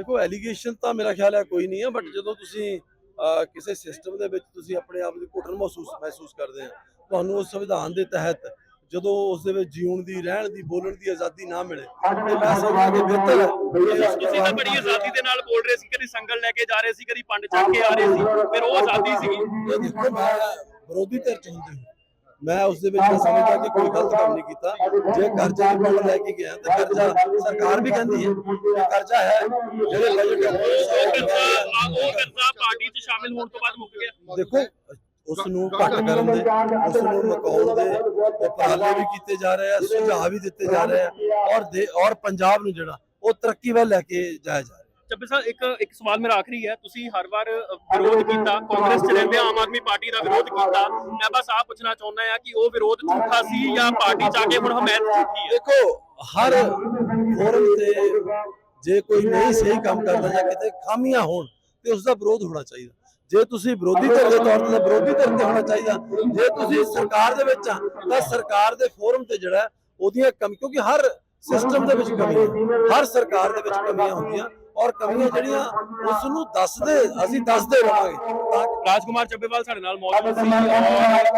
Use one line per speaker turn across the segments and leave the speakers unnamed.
ਦੇਖੋ ਐਲੀਗੇਸ਼ਨ ਤਾਂ ਮੇਰਾ ਖਿਆਲ ਹੈ ਕੋਈ ਨਹੀਂ ਹੈ ਬਟ ਜਦੋਂ ਤੁਸੀਂ ਕਿਸੇ ਸਿਸਟਮ ਦੇ ਵਿੱਚ ਤੁਸੀਂ ਆਪਣੇ ਆਪ ਦੀ ਘੁਟਨ ਮਹਿਸੂਸ ਮਹਿਸੂਸ ਕਰਦੇ ਆ ਤੁਹਾਨੂੰ ਉਸ ਸੰਵਿਧਾਨ ਦੇ ਤਹਿਤ ਜਦੋਂ ਉਸ ਦੇ ਵਿੱਚ ਜੀਉਣ ਦੀ ਰਹਿਣ ਦੀ ਬੋਲਣ ਦੀ ਆਜ਼ਾਦੀ ਨਾ ਮਿਲੇ ਤੇ ਮੈਂ ਸਮਝਦਾ ਕਿ ਬਿਹਤਰ
ਤੁਸੀਂ ਤਾਂ ਬੜੀ ਆਜ਼ਾਦੀ ਦੇ ਨਾਲ ਬੋਲ ਰਹੇ ਸੀ ਕਦੀ ਸੰਗਲ ਲੈ ਕੇ ਜਾ ਰਹੇ ਸੀ ਕਦੀ ਪੰਡ ਚੱਕ ਕੇ ਆ ਰਹੇ ਸੀ ਫਿਰ ਉਹ ਆਜ਼ਾਦੀ ਸੀਗੀ।
ਵਿਰੋਧੀ ਧਿਰ ਚ ਹੁੰਦੀ ਹਾਂ। ਮੈਂ ਉਸ ਦੇ ਵਿੱਚ ਸਮਝਦਾ ਕਿ ਕੋਈ ਗਲਤ ਕੰਮ ਨਹੀਂ ਕੀਤਾ। ਜੇ ਕਰਜ਼ਾ ਕੋਲ ਲੈ ਕੇ ਗਿਆ ਤਾਂ ਕਰਜ਼ਾ ਸਰਕਾਰ ਵੀ ਕਹਿੰਦੀ ਹੈ ਕਿ ਕਰਜ਼ਾ ਹੈ ਜਿਹੜੇ ਬਜਟ
ਉਹ ਕਰਜ਼ਾ ਪਾਰਟੀ 'ਚ ਸ਼ਾਮਿਲ ਹੋਣ ਤੋਂ ਬਾਅਦ ਮੁੱਕ ਗਿਆ।
ਦੇਖੋ ਉਸ ਨੂੰ ਘੱਟ ਕਰਨ ਦੇ ਉਸ ਨੂੰ ਮਕਾਉਣ ਦੇ ਉਪਰਾਲੇ ਵੀ ਕੀਤੇ ਜਾ ਰਹੇ ਆ ਸੁਝਾਅ ਵੀ ਦਿੱਤੇ ਜਾ ਰਹੇ ਆ। ਔਰ ਔਰ ਪੰਜਾਬ ਨੂੰ ਜਿਹੜਾ ਉਹ ਤਰੱਕੀ ਵੱਲ ਲੈ ਕੇ ਜਾਇਆ ਜਾ
ਚੱਬੇ ਸਾਹਿਬ ਇੱਕ ਇੱਕ ਸਵਾਲ ਮੇਰਾ ਆਖਰੀ ਹੈ। ਤੁਸੀਂ ਹਰ ਵਾਰ ਵਿਰੋਧ ਕੀਤਾ ਕਾਂਗਰਸ ਚ ਰਹਿੰਦੇ ਆਮ ਆਦਮੀ ਪਾਰਟੀ ਦਾ ਵਿਰੋਧ ਕੀਤਾ। ਮੈਂ ਬਸ ਆਹ ਪੁੱਛਣਾ ਚਾਹੁੰਦਾ ਹਾਂ ਕਿ ਉਹ ਵਿਰੋਧ ਝੂਠਾ ਸੀ ਜਾਂ ਪਾਰਟੀ ਚ ਆ ਕੇ ਹੁਣ ਹਮਾਇਤ ਝੂਠੀ ਹੈ?
ਦੇਖੋ ਹਰ ਫੋਰਮ ਤੇ ਜੇ ਕੋਈ ਨਹੀਂ ਸਹੀ ਕੰਮ ਕਰਦਾ ਜਾਂ ਕਿਤੇ ਖਾਮੀਆਂ ਹੋਣ ਤੇ ਉਸ ਦਾ ਵਿਰੋਧ ਹੋਣਾ ਚਾਹੀਦਾ। ਜੇ ਤੁਸੀਂ ਵਿਰੋਧੀ ਧਿਰ ਦੇ ਤੌਰ ਤੇ ਵਿਰੋਧੀ ਧਿਰ ਤੇ ਹੋਣਾ ਚਾਹੀਦਾ ਜੇ ਤੁਸੀਂ ਸਰਕਾਰ ਦੇ ਵਿੱਚ ਆ ਤਾਂ ਸਰਕਾਰ ਦੇ ਫੋਰਮ ਤੇ ਜਿਹੜਾ ਉਹਦੀਆਂ ਕਮੀ ਕਿਉਂਕਿ ਹਰ ਸਿਸਟਮ ਦੇ ਵਿੱਚ ਕਮੀਆਂ ਹਰ ਸਰਕਾਰ ਦੇ ਵਿੱਚ ਕਮੀਆਂ ਹੁੰਦੀਆਂ। ਔਰ ਕਮੀਆਂ ਜਿਹੜੀਆਂ ਉਸ ਨੂੰ ਦੱਸਦੇ ਅਸੀਂ ਦੱਸਦੇ ਰਹਾਂਗੇ ਤਾਂ
ਰਾਜਕੁਮਾਰ ਚੱਬੇਵਾਲ ਸਾਡੇ ਨਾਲ ਮੌਜੂਦ ਸੀ। ਔਰ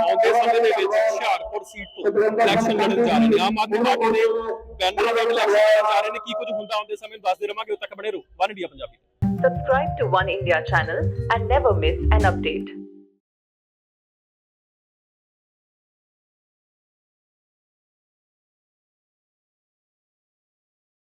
ਆਉਂਦੇ ਸਮੇਂ ਦੇ ਵਿੱਚ ਹੁਸ਼ਿਆਰਪੁਰ ਸੀਟ ਤੋਂ ਇਲੈਕਸ਼ਨ ਲੜਨ ਜਾ ਰਹੇ ਨੇ। ਆਮ ਆਦਮੀ ਪਾਰਟੀ ਦੇ ਬੈਨਰ ਦੇ ਇਲੈਕਸ਼ਨ ਲੜਨ ਜਾ ਰਹੇ ਨੇ। ਕੀ ਕੁਝ ਹੁੰਦਾ ਆਉਂਦੇ ਸਮੇਂ ਦੱਸਦੇ ਰਵਾਂਗੇ। ਉਦੋਂ ਤੱਕ ਬਣੇ ਰਹੋ। One India Punjabi.
Subscribe to One India channel and never miss an update.